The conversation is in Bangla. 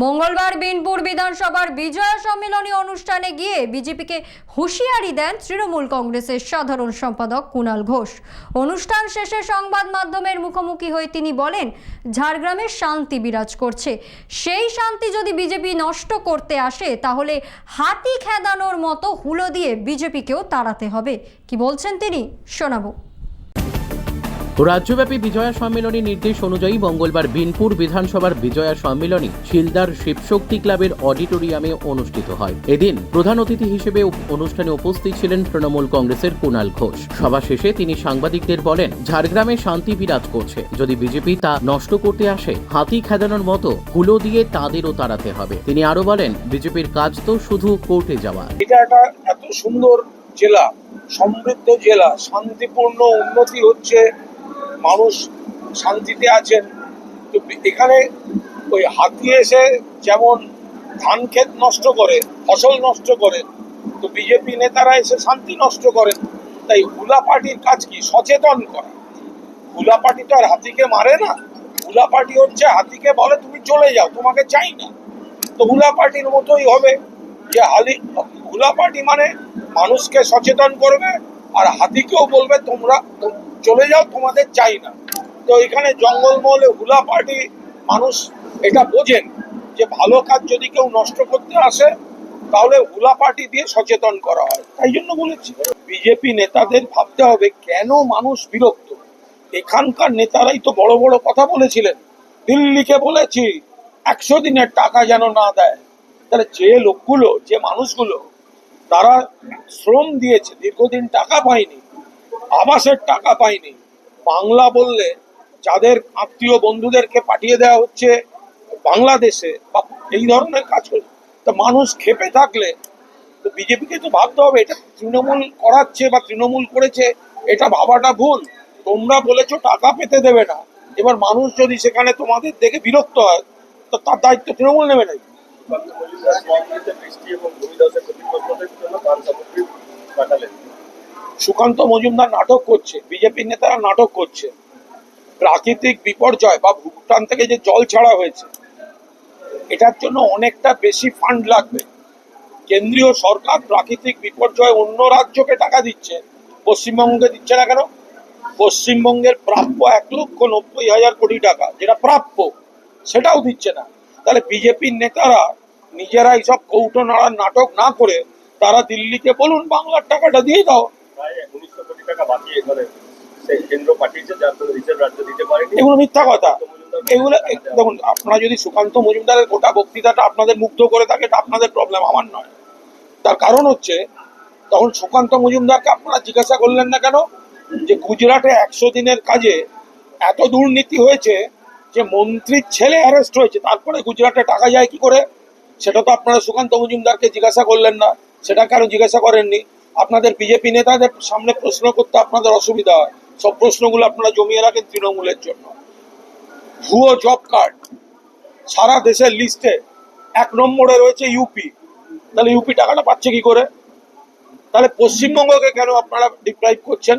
মঙ্গলবার বিনপুর বিধানসভার বিজয়া সম্মেলনী অনুষ্ঠানে গিয়ে বিজেপিকে হুঁশিয়ারি দেন তৃণমূল কংগ্রেসের সাধারণ সম্পাদক কুণাল ঘোষ। অনুষ্ঠান শেষে সংবাদ মাধ্যমের মুখোমুখি হয়ে তিনি বলেন, ঝাড়গ্রামে শান্তি বিরাজ করছে। সেই শান্তি যদি বিজেপি নষ্ট করতে আসে, তাহলে হাতি খেদানোর মতো হুলো দিয়ে বিজেপিকেও তাড়াতে হবে। কি বলছেন তিনি? শোনাবো। রাজ্যব্যাপী বিজয়া সম্মেলনী নির্দেশ অনুযায়ী মঙ্গলবার বিনপুর বিধানসভার বিজয়া সম্মেলনী শিলদার শিবশক্তি ক্লাবের অডিটোরিয়ামে অনুষ্ঠিত হয়। এদিন প্রধান অতিথি হিসেবে অনুষ্ঠানে উপস্থিত ছিলেন তৃণমূল কংগ্রেসের কুণাল ঘোষ। সভা শেষে তিনি সাংবাদিকদের বলেন, ঝাড়গ্রামে শান্তি বিরাজ করছে। যদি বিজেপি তা নষ্ট করতে আসে, হাতি খেদানোর মতো হুলো দিয়ে তাদেরও তাড়াতে হবে। তিনি আরও বলেন, বিজেপির কাজ তো শুধু কোর্টে যাওয়া। এটা একটা এত সুন্দর জেলা, সমৃদ্ধ জেলা, শান্তিপূর্ণ উন্নতি হচ্ছে মানুষ শান্তিতে আছেন। তো এখানে ওই হাতি এসে যেমন ধান ক্ষেত নষ্ট করে, ফসল নষ্ট করে, তো বিজেপি নেতারা এসে শান্তি নষ্ট করেন। তাই হুলা পার্টির কাজ কি? সচেতন করা। হুলা পার্টি তো আর হাতিকে মারে না। হুলা পার্টি হচ্ছে হাতিকে বলে, তুমি চলে যাও, তোমাকে চাই না। তো হুলা পার্টির মতোই হবে যে হালি, হুলা পার্টি মানে মানুষকে সচেতন করবে আর হাতিকেও বলবে, তোমরা চলে যাও, তোমাদের চাই না। তো এখানে জঙ্গলমহলে হুলা পার্টি, মানুষ এটা বোঝেন যে ভালো কাজ যদি কেউ নষ্ট করতে আসে, তাহলে হুলা পার্টি দিয়ে সচেতন করা হয়। তাই জন্য বলেছি, বিজেপি নেতাদের ভাবতে হবে কেন মানুষ বিরক্ত? এখানকার নেতারাই তো বড় বড় কথা বলেছিলেন। দিল্লিকে বলেছি, একশো দিনের টাকা যেন না দেয়। তাহলে যে লোকগুলো, যে মানুষগুলো, তারা শ্রম দিয়েছে, দীর্ঘদিন টাকা পায়নি। আবাসের টাকা পায়নি বাংলা বললে যাদের আত্মীয় বন্ধুদেরকে পাঠিয়ে দেওয়া হচ্ছে বাংলাদেশে বা এই ধরনের কাজ করে, তা মানুষ খেপে থাকলে তো বিজেপিকে তো ভাবতে হবে, এটা তৃণমূল করাচ্ছে বা তৃণমূল করেছে, এটা ভাবাটা ভুল। তোমরা বলেছ টাকা পেতে দেবে না। এবার মানুষ যদি সেখানে তোমাদের দেখে বিরক্ত হয়, তো তার দায়িত্ব তৃণমূল নেবে না সুকান্ত মজুমদার নাটক করছে বিজেপির নেতারা নাটক করছে। প্রাকৃতিক বিপর্যয় বা ভুটান থেকে যে জল ছাড়া হয়েছে, এটার জন্য অনেকটা বেশি ফান্ড লাগবে। কেন্দ্রীয় সরকার প্রাকৃতিক বিপর্যয় অন্য রাজ্যকে টাকা দিচ্ছে, পশ্চিমবঙ্গকে দিচ্ছে না কেন? পশ্চিমবঙ্গের প্রাপ্য এক লক্ষ নব্বই হাজার কোটি টাকা, যেটা প্রাপ্য, সেটাও দিচ্ছে না। তাহলে বিজেপির নেতারা নিজেরা এইসব কৌটো নাড়ার নাটক না করে, তারা দিল্লিকে বলুন, বাংলার টাকাটা দিয়ে দাও উনিশশো কোটি টাকা বাকি এখানে সেই কেন্দ্র পাঠিয়েছে যার জন্য রিজার্ভ রাজ্য দিতে পারেনি। এগুলো মিথ্যা কথা। এগুলো দেখুন আপনারা যদি সুকান্ত মজুমদারের গোটা বক্তৃতাটা আপনাদের মুগ্ধ করে থাকে এটা আপনাদের প্রবলেম আমার নয়। তার কারণ হচ্ছে তখন সুকান্ত মজুমদারকে আপনারা জিজ্ঞাসা করলেন না কেন? যে গুজরাটে একশো দিনের কাজে এত দুর্নীতি হয়েছে যে মন্ত্রীর ছেলে অ্যারেস্ট হয়েছে তারপরে গুজরাটে টাকা যায় কি করে? সেটা তো আপনারা সুকান্ত মজুমদারকে জিজ্ঞাসা করলেন না সেটা কেন জিজ্ঞাসা করেননি। আপনাদের বিজেপি নেতাদের সামনে প্রশ্ন করতে আপনাদের অসুবিধা হয়। সব প্রশ্নগুলো আপনারা জমিয়ে রাখেন তৃণমূলের জন্য। ভুয়ো জব কার্ড। সারা দেশের লিস্টে এক নম্বরে রয়েছে ইউপি তাহলে ইউপি টাকাটা পাচ্ছে কি করে? তাহলে পশ্চিমবঙ্গকে কেন আপনারা ডিপ্রাইভ করছেন?